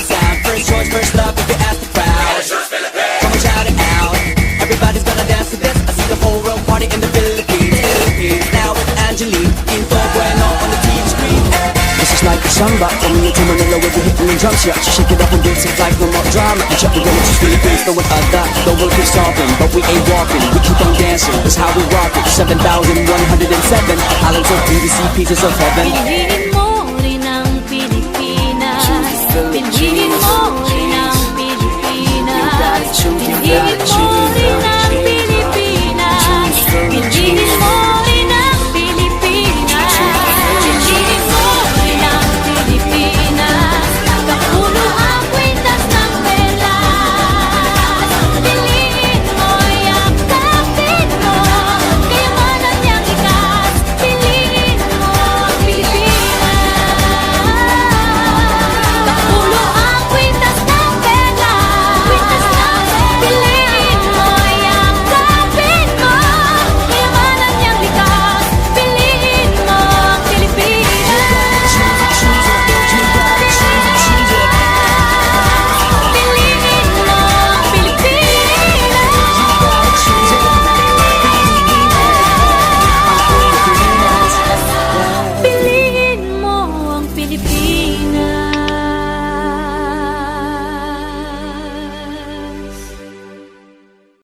First choice, first love, if you ask the crowd. Come and shout it out. Everybody's gonna dance to this. I see the whole world party in the Philippines. Now it's Angelique, Info Bueno on the TV screen. This is like a samba. Coming into Manila with the hitting drums. Yeah, so shake it up and dance it like no more drama. You check the village's Philippines, no one other. The world keeps talking, but we ain't walking. We keep on dancing. That's how we rock it. 7,107 islands of beauty, see pieces of heaven.